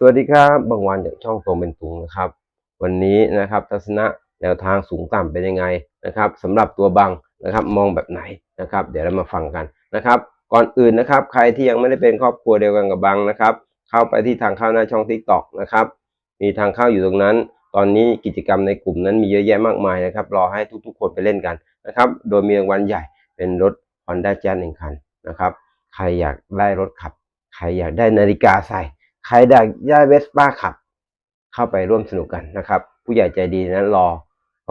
สวัสดีครับบางวันจากช่องโตเป็นตุงนะครับ วันนี้นะครับทัศนะแนวทางสูงต่ำเป็นยังไงนะครับสำหรับตัวบังนะครับมองแบบไหนนะครับ เดี๋ยวเรามาฟังกันนะครับ ก่อนอื่นนะครับ ใครที่ยังไม่ได้เป็นครอบครัวเดียวกันกับบังนะครับ เข้าไปที่ทางเข้าหน้าช่อง t ิ k t o k นะครับ มีทางเข้าอยู่ตรงนั้น ตอนนี้กิจกรรมในกลุ่มนั้นมีเยอะแยะมากมายนะครับ รอให้ทุกๆ คนไปเล่นกันนะครับ โดยมีรางวัลใหญ่เป็นรถ Honda Jazz หนึ่งคันนะครับ ใครอยากได้รถขับ ใครอยากได้นาฬิกาใส่ ใครอยากได้เวสป้าขับ เข้าไปร่วมสนุกกันนะครับ ผู้ใหญ่ใจดีนั้นรอ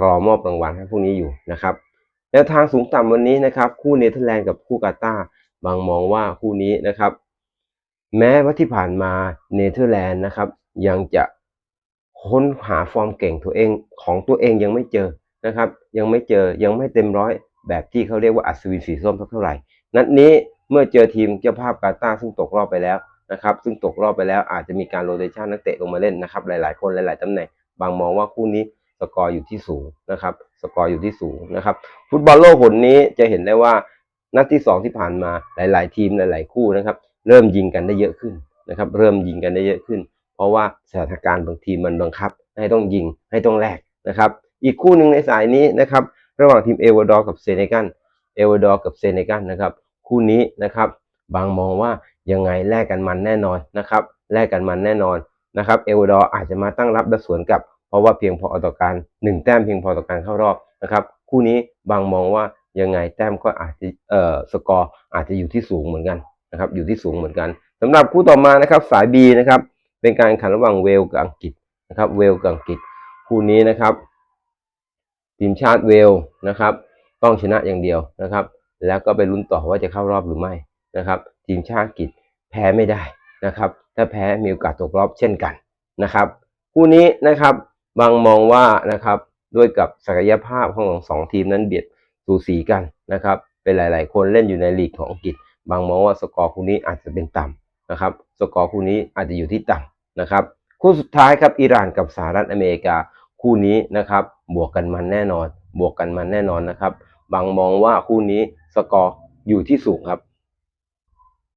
รอมอบรางวัลให้พวกนี้อยู่นะครับแนวทางสูงต่ำวันนี้นะครับ คู่เนเธอร์แลนด์กับคู่กาตาร์บางมองว่าคู่นี้นะครับ แม้ว่าที่ผ่านมาเนเธอร์แลนด์นะครับ ยังจะค้นหาฟอร์มเก่งตัวเองของตัวเองยังไม่เจอนะครับ ยังไม่เจอยังไม่เต็มร้อย แบบที่เขาเรียกว่าอัศวินสีส้มเท่าไหร่ นัดนี้เมื่อเจอทีมเจ้าภาพกาตาร์ซึ่งตกรอบไปแล้ว นะครับ ซึ่งตกรอบไปแล้วอาจจะมีการโรเตชันนักเตะลงมาเล่นนะครับ หลาย ๆ คนหลาย ๆตำแหน่งบางมองว่าคู่นี้สกอร์อยู่ที่สูงนะครับ สกอร์อยู่ที่สูงนะครับ ฟุตบอลโลกผลนี้จะเห็นได้ว่านัดที่สองที่ผ่านมาหลาย ๆ ทีมหลาย ๆ คู่นะครับ เริ่มยิงกันได้เยอะขึ้นนะครับ เริ่มยิงกันได้เยอะขึ้น เพราะว่าสถานการณ์บางทีมันบังคับ ให้ต้องยิงให้ต้องแลกนะครับ อีกคู่หนึ่งในสายนี้นะครับ ระหว่างทีมเอวาดอร์กับเซเนกัลเอวาดอร์กับเซเนกัลนะครับ คู่นี้นะครับ บางมองว่ายังไงแลกกันมันแน่นอนนะครับแลกกันมันแน่นอนนะครับเอวดอร์อาจจะมาตั้งรับและสวนกลับ เพราะว่าเพียงพอต่อการหนึ่งแต้มเพียงพอต่อการเข้ารอบนะครับคู่นี้บางมองว่ายังไงแต้มก็อาจจะเอ่อสกอร์อาจจะอยู่ที่สูงเหมือนกันนะครับอยู่ที่สูงเหมือนกันสำหรับคู่ต่อมานะครับสาย B นะครับเป็นการแข่งขันระหว่างเวลกับอังกฤษนะครับเวลกับอังกฤษคู่นี้นะครับทีมชาติเวลนะครับต้องชนะอย่างเดียวนะครับ แล้วก็ไปลุ้นต่อว่าจะเข้ารอบหรือไม่ นะครับทีมชาติอังกฤษแพ้ไม่ได้นะครับถ้าแพ้มีโอกาสตกรอบเช่นกันนะครับคู่นี้นะครับบางมองว่านะครับด้วยกับศักยภาพของสองทีมนั้นเบียดสูสีกันนะครับเป็นหลาย ๆ คนเล่นอยู่ในลีกของอังกฤษ บางมองว่าสกอร์คู่นี้อาจจะเป็นต่ำนะครับสกอร์คู่นี้อาจจะอยู่ที่ต่ำนะครับคู่สุดท้ายครับอิหร่านกับสหรัฐอเมริกาคู่นี้นะครับบวกกันมันแน่นอน บวกกันมันแน่นอนนะครับบางมองว่าคู่นี้สกอร์อยู่ที่สูงครับ